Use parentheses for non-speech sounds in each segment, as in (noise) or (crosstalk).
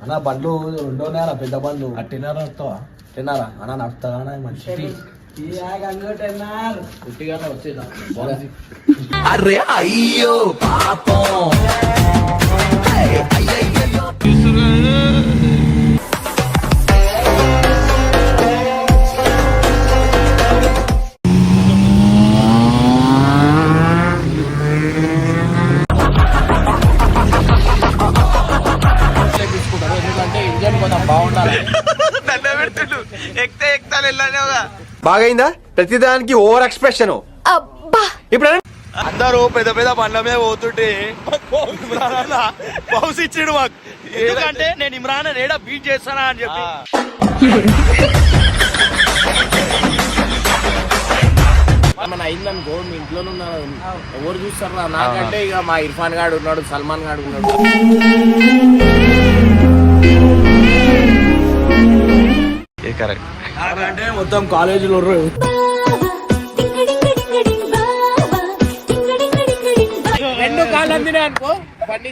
అన్న బండ్లు రెండో ఉన్నాయా పెద్ద బండ్లు. అట్టినారా వస్తావా తిన్నారా అన్న నడుపుతారా మంచి అరే అయ్యో పాపం. తీసుకుంటారు బాగైందా? ప్రతిదానికి ఓవర్ ఎక్స్ప్రెషన్. ఇప్పుడు అందరూ పెద్ద పెద్ద బండ్ల మీద పోతుంటే పౌస్ ఇచ్చాడు మాకు. ఎందుకంటే నేను ఇమ్రాన్ రేడా బీట్ చేస్తానా అని చెప్పి. మన అయిందనుకో మీ ఇంట్లో ఉన్నారు ఎవరు చూస్తారా నాకంటే ఇక మా ఇర్ఫాన్ గాడు ఉన్నాడు సల్మాన్ గాడు ఉన్నాడు. కరెక్ట్. అంటే మొత్తం కాలేజీలో రెండు కాళ్ళు అనుకో బండి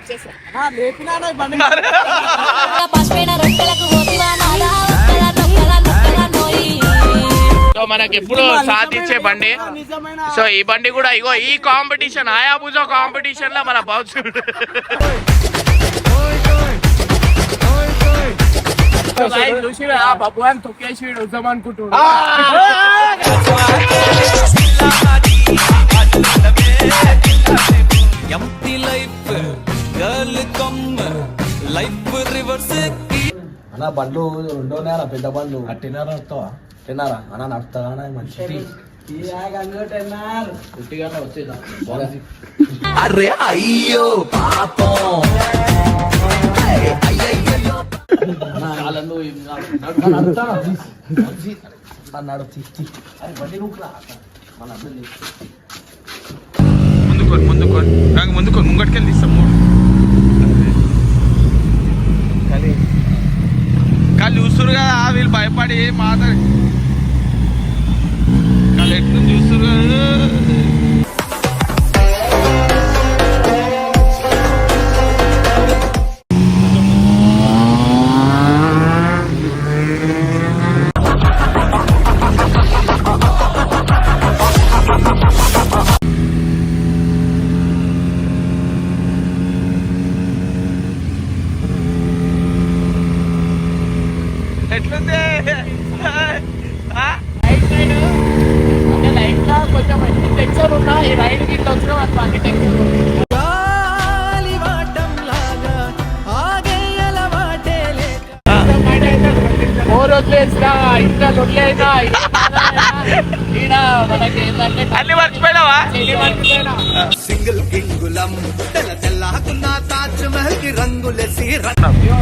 సో మనకి ఎప్పుడు సాధించే బండి. సో ఈ బండి కూడా ఇగో ఈ కాంపిటీషన్ ఆయాబుజో కాంపిటీషన్లో మన బాక్స్ చూసిరా భగవాన్ తొక్కేసి వద్దాం అనుకుంటున్నాడు. MP life girl come life reverse అన్న బండ్లు రెండో ఉన్నాయా పెద్ద బండ్లు. అట్టినారా వస్తావా తిన్నారా అన్న నడుపుతారా మంచి (laughs) అరే అయ్యో పాపం. కాలంలో ఏం కాదు. నడు తీ తీ. అరే బండి నువ్వురా మన అర్థం ముందుకోని ముందుకోని నాకు ముందుకోని ముంగటికెళ్ళి తీస్తాము కానీ చూస్తురు కదా వీళ్ళు భయపడి మాట వాళ్ళు ఎట్లు ఈ వచ్చినా మనకు అన్ని టెక్చర్ వదిలేసినా ఇంకా వదిలేసినా ఈడ మనకి ఏంటంటే అన్ని మర్చిపోయినావా సింగిల్ గింగులం తెల్ల తెల్లకున్న తాజ్ మహల్కి రంగులేసి రంగు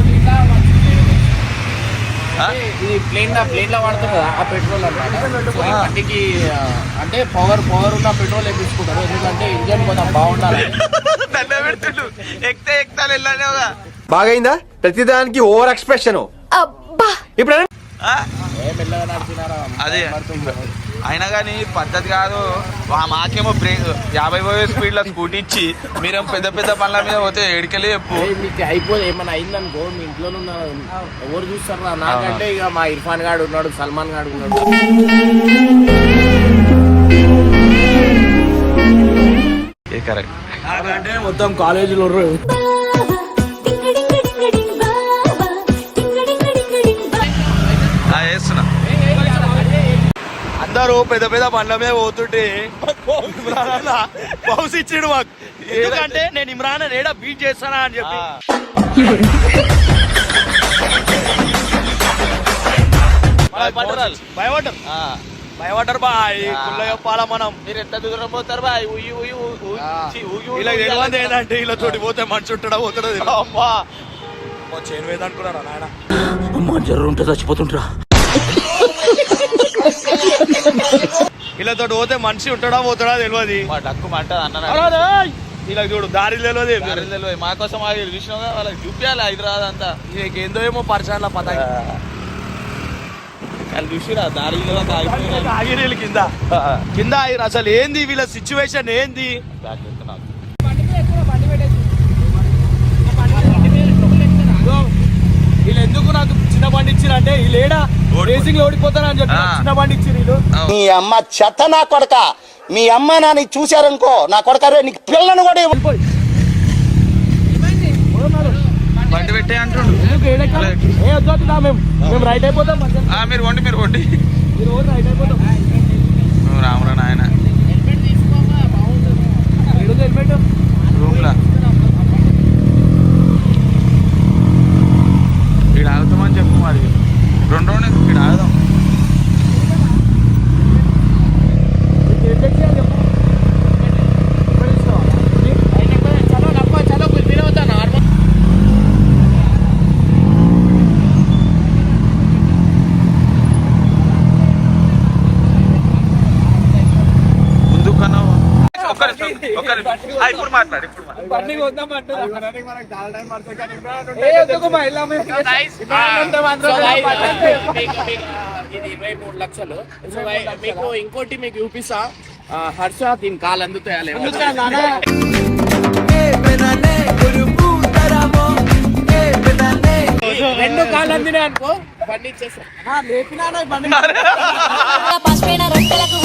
ఇది ప్లేన్లో ప్లేన్లో వాడుతారు కదా ఆ పెట్రోల్ బండికి ఆ, అంటే పవర్ పవర్ ఉన్న పెట్రోల్ వేపించుకుంటారు. ఎందుకంటే ఇంజన్ కొంచెం బాగుండాలి. దండ పెడుతుండు. ఎక్తే ఎక్తాలు వెళ్ళానేగా బాగైందా? ప్రతిదానికి ఓవర్ ఎక్స్ప్రెషన్ ఇప్పుడు? అదే. అయినా కానీ పద్ధతి కాదు. మాకేమో బ్రేక్ యాభై పోయే స్పీడ్లో స్కూటీ ఇచ్చి మీరేమో పెద్ద పెద్ద పనుల మీద పోతే ఏడికెళ్ళి చెప్పు. మీకు అయిపోయి ఏమైనా అయిందనుకో మీ ఇంట్లో ఉన్నారు. ఎవరు చూస్తారా? నాకంటే ఇక మా ఇర్ఫాన్ గాడు ఉన్నాడు సల్మాన్ గాడు ఉన్నాడు. కరెక్ట్. అంటే మొత్తం కాలేజీలో అందరూ పెద్ద పెద్ద బండ్ల మీద పోతుంటే పౌస్ ఇచ్చాడు మాకు. ఎందుకంటే నేను ఇమ్రాన్ రేడా బీట్ చేస్తానా అని చెప్పి. భయపడ్డారు. భయపడ్డారు. బాయ్. కుళ్ళ చెప్పాలా మనం. మీరు ఎంత దూరం పోతారు బాయ్? ఉయ్యి ఉయ్యి ఇలా తెలియదు ఏంటంటే ఇలా తోటి పోతే మనిషి ఉంటాడా పోతాడో. అమ్మా చేను వేద అనుకున్నారా నాయన? అమ్మ జర్రు ఉంటే చచ్చిపోతుంటరా ఇలా తోటి పోతే మనిషి ఉంటాడా పోతాడా తెలియదు. మా డక్కు మంటది అన్న ఇలా చూడు దారి తెలియదు తెలియదు. మా కోసం కదా వాళ్ళకి చూపించాలి హైదరాబాద్ అంతా. ఏందో ఏమో పరిచయాల పతాక. వాళ్ళు చూసిరా దారిలో. ఆగిరీలు కింద. కింద ఆగిరు అసలు ఏంది వీళ్ళ సిచ్యువేషన్ ఏంది? బ్యాక్ వెళ్తున్నాం. ఇచ్చిరంటే ఈ లేడా రేసింగ్లో ఓడిపోతానని చెప్పి. చిన్న బండి మీ అమ్మ చెత్త నా కొడక. మీ అమ్మ నాని చూశారనుకో నా కొడక రే నీకు పిల్లను కూడా ఇవ్వ- బండి పెట్టే అంటుండు? ఏ వద్దు మేము. మేము రైట్ అయిపోతాం మీరు వండి మీరు వండి. రోజు రైట్ అయిపోతాం? నువ్వు రామురా నాయన. హెల్మెట్? రూమ్ లా ఇక్కడ ఆగుతామని చెప్పు మరి. రెండు రెండు ఇక్కడ ఆగుదాం ఏం తెచ్చేయాలి చెప్పు ఎక్కడ ఇస్తావా? చలో నప్ప చలో మీరు అవుతా నార్మల్ ముందు కన్నా ఒక్క నిమిషం ఒక్క నిమిషం ఆ, ఇప్పుడు మాట్లాడు ఇప్పుడు బండి. ఇది ఇరవై మూడు లక్షలు. మీకు ఇంకోటి మీకు చూపిస్తా. హర్ష దీని కాలు అందుతాయా రెండు కాళ్ళు అందినాయి అనుకో. బండి ఇచ్చేస్తా. పసిపోయిన రొట్టెలకు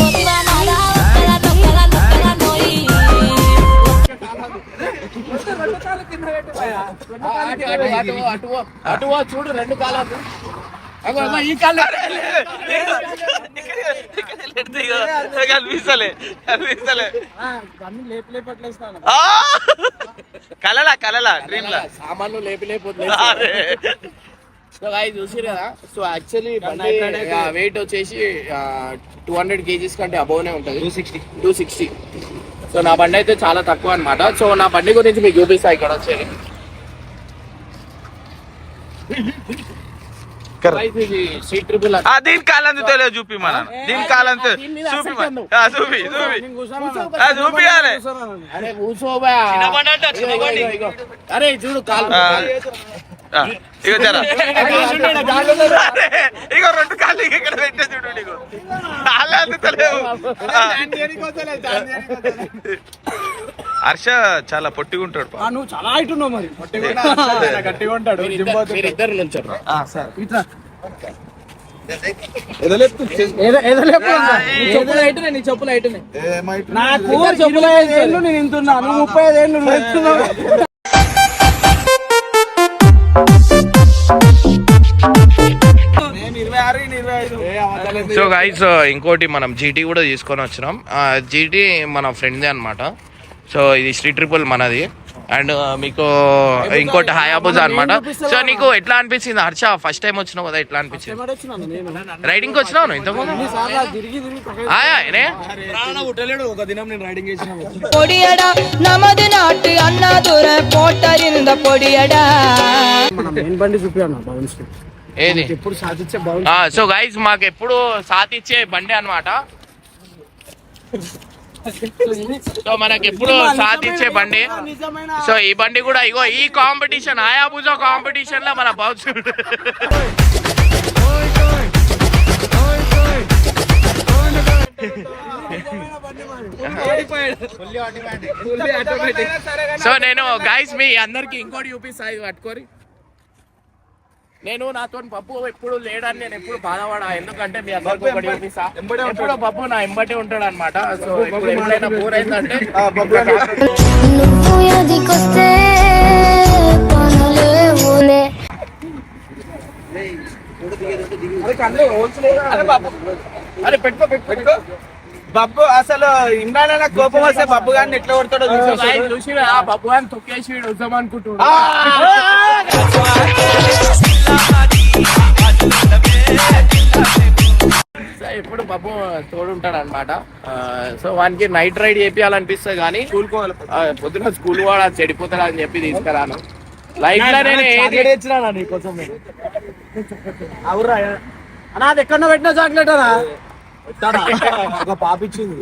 ఆ, అటు అటు అటు అటు పో. అటు పో, చూడు రెండు ఈ కాళ్ళు కనిపిస్తలే కనిపిస్తలే! కలలా కలలా డ్రీమ్ లా. సామాన్లు లేపి అరే. సో గాయ చూసిరు కదా? సో యాక్చువల్లీ బండి వెయిట్ వచ్చేసి టూ హండ్రెడ్ కేజీస్ కంటే అబోవ్నే ఉంటుంది. Two sixty two sixty so నా బండి అయితే చాలా తక్కువ అన్నమాట. సో నా బండి గురించి మీకు చూపిస్తా ఇక్కడ వచ్చేది. దీని కాలంతో తెలియదు చూపి మన. దీని కాలంతో చూపి చూపి చూపి. చూపియాలి అరే. చూడు కాలు. ఇగో జరా. (laughs) (laughs) అరే, ఇగో రెండు కాళ్ళు ఇక్కడ పెట్టే చూడు నీకు. కాళ్ళు అందుతలేవు. హర్ష చాలా పొట్టిగా ఉంటాడు నువ్వు చాలా హైట్ ఉన్నావు మరి. గట్టిగా ఉంటాడు. మీరిద్దరు నుంచారు చెప్పులు చెప్పులు ఐదు ఏళ్ళు నేను ఇంతున్నా నువ్వు ముప్పై ఐదు ఏళ్ళు నువ్వు సో గైస్ ఇంకోటి మనం జీటీ కూడా తీసుకొని వచ్చినాం. జీటీ మన ఫ్రెండ్దే అన్నమాట. సో ఇది స్ట్రీట్ ట్రిపుల్ మనది. అండ్ మీకు ఇంకోటి హయాబుజా అన్నమాట. సో నీకు ఎట్లా అనిపించింది హర్ష? ఫస్ట్ టైం వచ్చినావు కదా ఎట్లా అనిపించింది రైడింగ్ వచ్చినావు ఇంతకుముందు? సార్లు ఏది సో గైస్ మాకు ఎప్పుడు సాధించే బండి అనమాట సో మనకి ఎప్పుడు సాధించే బండి సో ఈ బండి కూడా ఇగో ఈ కాంపిటీషన్ ఆయాబుజో కాంపిటీషన్లో మన బాక్సుడు సో నేను గైస్ మీ అందరికి ఇంకోటి చూపిస్తా ఇది పట్టుకోరి నేను నాతో పప్పు ఎప్పుడు లేడని నేను ఎప్పుడు బాధపడా ఎందుకంటే మీ అందరికి ఒకటి చూపిస్తా ఎప్పుడు పప్పు నా ఎంబటే ఉంటాడు అనమాట సో ఇప్పుడు ఎప్పుడైనా బోర్ అయిందంటే అరే పెట్టుకో పెట్టుకో బబ్బు అసలు ఇమ్రాన్ అన్న కోపం వస్తే బబ్బు గారిని ఎట్లా కొడతాడో చూసేసాడు. చూసిరా పప్పు అని తొక్కేసి వీడు తోడుంటాడు అనమాట సో వానికి నైట్ రైడ్ చేపియాలనిపిస్తుంది కానీ ఆ, పొద్దున స్కూల్ వాడు అది చెడిపోతాడు అని చెప్పి తీసుకురాను. లైఫ్లో నేను ఏది. అవురా అన్నా అది ఎక్కడో పెట్టిన చాక్లెట్ అనా ఒక పాప ఇచ్చింది.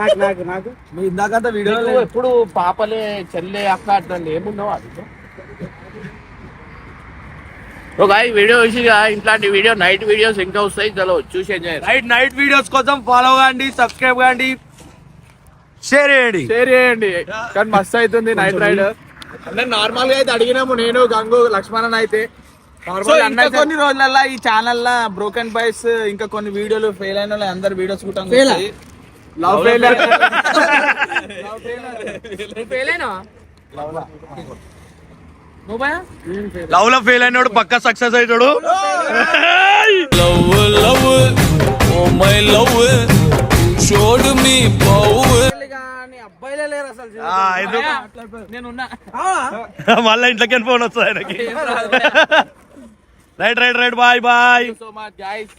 నాకు నాకు నాకు. ఇందాకంతా వీడియో ఎప్పుడు పాపలే చెల్లె అక్క అట్లా ఏమున్నావు అది ఒక వీడియో చూసి ఇట్లాంటి వీడియో నైట్ వీడియోస్ ఇంకా వస్తాయి చలో చూసి ఎంజాయ్ నైట్ నైట్ వీడియోస్ కోసం ఫాలో కాండి సబ్స్క్రైబ్ కాండి షేర్ చేయండి. షేర్ చేయండి. కానీ మస్తు అవుతుంది నైట్ రైడ్ అంటే నార్మల్గా అయితే అడిగినాము నేను గంగు లక్ష్మణన్ అయితే. సో ఇంకా కొన్ని రోజులల్లో ఈ ఛానల్ లా బ్రోకెన్ బాయ్స్ ఇంకా కొన్ని వీడియోలు ఫెయిల్ అయిన వాళ్ళు అందరు వీడియోస్ కూడా లవ్ ఫెయిల్ లవ్లో ఫెయిల్ అయినాడు పక్కా సక్సెస్ అవుతాడు love love oh my love షోడ్ మీ అబ్బాయిలే లేరు అసలు మళ్ళా ఇంట్లోకి ఫోన్ వస్తుంది ఆయనకి. Right right right bye bye. So much guys